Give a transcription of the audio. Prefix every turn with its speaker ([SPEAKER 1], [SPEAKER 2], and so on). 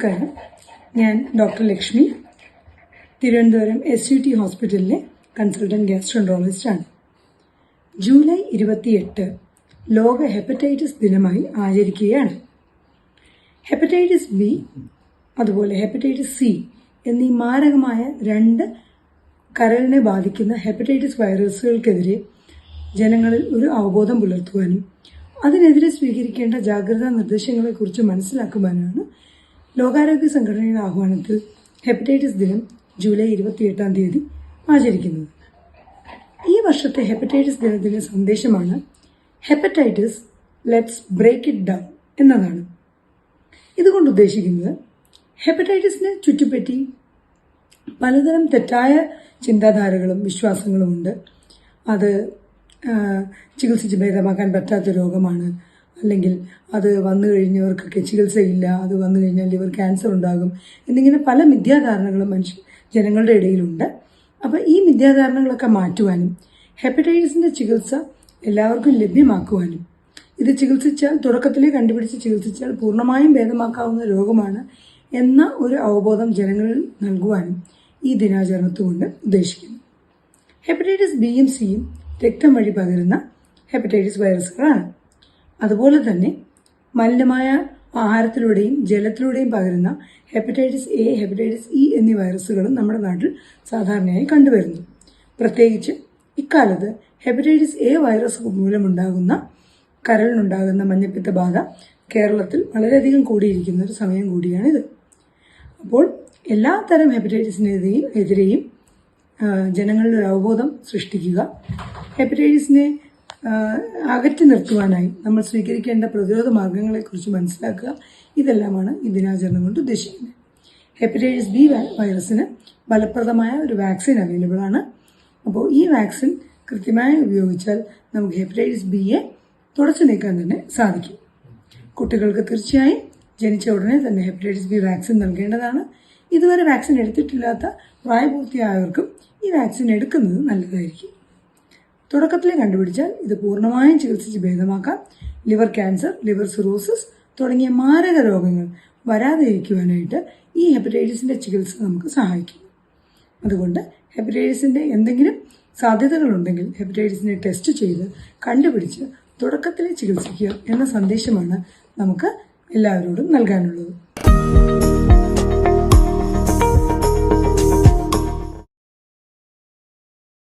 [SPEAKER 1] നമസ്കാരം. ഞാൻ doctor Lakshmi. Thiruvananthapuram S U T ഹോസ്പിറ്റലിലെ കൺസൾട്ടന്റ് ഗ്യാസ്ട്രോണ്ടോളജിസ്റ്റാണ് ജൂലൈ ഇരുപത്തിയെട്ട് ലോക ഹെപ്പറ്റൈറ്റിസ് ദിനമായി ആചരിക്കുകയാണ്. ഹെപ്പറ്റൈറ്റിസ് ബി അതുപോലെ ഹെപ്പറ്റൈറ്റിസ് സി എന്നീ മാരകമായ രണ്ട് കരളിനെ ബാധിക്കുന്ന ഹെപ്പറ്റൈറ്റിസ് വൈറസുകൾക്കെതിരെ ജനങ്ങളിൽ ഒരു അവബോധം പുലർത്തുവാനും അതിനെതിരെ സ്വീകരിക്കേണ്ട ജാഗ്രതാ നിർദ്ദേശങ്ങളെക്കുറിച്ച് മനസ്സിലാക്കുവാനാണ് ലോകാരോഗ്യ സംഘടനയുടെ ആഹ്വാനത്തിൽ ഹെപ്പറ്റൈറ്റിസ് ദിനം ജൂലൈ ഇരുപത്തിയെട്ടാം തീയതി ആചരിക്കുന്നത് ഈ വർഷത്തെ ഹെപ്പറ്റൈറ്റിസ് ദിനത്തിന്റെ സന്ദേശമാണ് hepatitis let's break it down എന്നതാണ്. ഇതുകൊണ്ട് ഉദ്ദേശിക്കുന്നത് ഹെപ്പറ്റൈറ്റിസിനെ ചുറ്റിപ്പറ്റി പലതരം തെറ്റായ ചിന്താധാരകളും വിശ്വാസങ്ങളും ഉണ്ട് അത് ചികിത്സിച്ച് ഭേദമാക്കാൻ പറ്റാത്ത രോഗമാണ് അല്ലെങ്കിൽ അത് വന്നു കഴിഞ്ഞവർക്കൊക്കെ ചികിത്സയില്ല അത് വന്നു കഴിഞ്ഞാൽ ലിവർ ക്യാൻസർ ഉണ്ടാകും എന്നിങ്ങനെ പല മിഥ്യാധാരണകളും മനുഷ്യ ജനങ്ങളുടെ ഇടയിലുണ്ട്. അപ്പോൾ ഈ മിഥ്യാധാരണകളൊക്കെ മാറ്റുവാനും ഹെപ്പറ്റൈറ്റിസിന്റെ ചികിത്സ എല്ലാവർക്കും ലഭ്യമാക്കുവാനും ഇത് ചികിത്സിച്ചാൽ തുടക്കത്തിലേ കണ്ടുപിടിച്ച് ചികിത്സിച്ചാൽ പൂർണമായും ഭേദമാക്കാവുന്ന രോഗമാണ് എന്ന ഒരു അവബോധം ജനങ്ങളിൽ നൽകുവാനും ഈ ദിനാചരണത്തുകൊണ്ട് ഉദ്ദേശിക്കുന്നു. ഹെപ്പറ്റൈറ്റിസ് ബി ബിയും സിയും രക്തം വഴി പകരുന്ന ഹെപ്പറ്റൈറ്റിസ് വൈറസുകളാണ്. അതുപോലെ തന്നെ മലിനമായ ആഹാരത്തിലൂടെയും ജലത്തിലൂടെയും പകരുന്ന ഹെപ്പറ്റൈറ്റിസ് എ ഹെപ്പറ്റൈറ്റിസ് ഇ എന്നീ വൈറസുകളും നമ്മുടെ നാട്ടിൽ സാധാരണയായി കണ്ടുവരുന്നു. പ്രത്യേകിച്ച് ഇക്കാലത്ത് ഹെപ്പറ്റൈറ്റിസ് എ വൈറസ് മൂലമുണ്ടാകുന്ന കരളിനുണ്ടാകുന്ന മഞ്ഞപ്പിത്ത ബാധ കേരളത്തിൽ വളരെയധികം കൂടിയിരിക്കുന്ന ഒരു സമയം കൂടിയാണിത്. അപ്പോൾ എല്ലാ തരം ഹെപ്പറ്റൈറ്റിസിനെതിരെയും എതിരെയും ജനങ്ങളിൽ ഒരു അവബോധം സൃഷ്ടിക്കുക. ഹെപ്പറ്റൈറ്റിസിനെ അകറ്റി നിർത്തുവാനായി നമ്മൾ സ്വീകരിക്കേണ്ട പ്രതിരോധ മാർഗങ്ങളെക്കുറിച്ച് മനസ്സിലാക്കുക. ഇതെല്ലാമാണ് ഈ ദിനാചരണം കൊണ്ട് ഉദ്ദേശിക്കുന്നത്. ഹെപ്പറ്റൈറ്റിസ് ബി വൈറസിന് ഫലപ്രദമായ ഒരു വാക്സിൻ അവൈലബിൾ ആണ്. അപ്പോൾ ഈ വാക്സിൻ കൃത്യമായി ഉപയോഗിച്ചാൽ നമുക്ക് ഹെപ്പറ്റൈറ്റിസ് ബിയെ തുടച്ചു നീക്കാൻ തന്നെ സാധിക്കും. കുട്ടികൾക്ക് തീർച്ചയായും ജനിച്ച ഉടനെ തന്നെ ഹെപ്പറ്റൈറ്റിസ് ബി വാക്സിൻ നൽകേണ്ടതാണ്. ഇതുവരെ വാക്സിൻ എടുത്തിട്ടില്ലാത്ത പ്രായപൂർത്തിയായവർക്കും ഈ വാക്സിൻ എടുക്കുന്നത് നല്ലതായിരിക്കും. തുടക്കത്തിലെ കണ്ടുപിടിച്ചാൽ ഇത് പൂർണമായും ചികിത്സിച്ച് ഭേദമാക്കാം. ലിവർ ക്യാൻസർ ലിവർ സിറോസിസ് തുടങ്ങിയ മാരക രോഗങ്ങൾ വരാതിരിക്കുവാനായിട്ട് ഈ ഹെപ്പറ്റൈറ്റിസിന്റെ ചികിത്സ നമുക്ക് സഹായിക്കും. അതുകൊണ്ട് ഹെപ്പറ്റൈറ്റിസിന്റെ എന്തെങ്കിലും സാധ്യതകളുണ്ടെങ്കിൽ ഹെപ്പറ്റൈറ്റിസിനെ ടെസ്റ്റ് ചെയ്ത് കണ്ടുപിടിച്ച് തുടക്കത്തിലെ ചികിത്സിക്കുക എന്ന സന്ദേശമാണ് നമുക്ക് എല്ലാവരോടും നൽകാനുള്ളത്.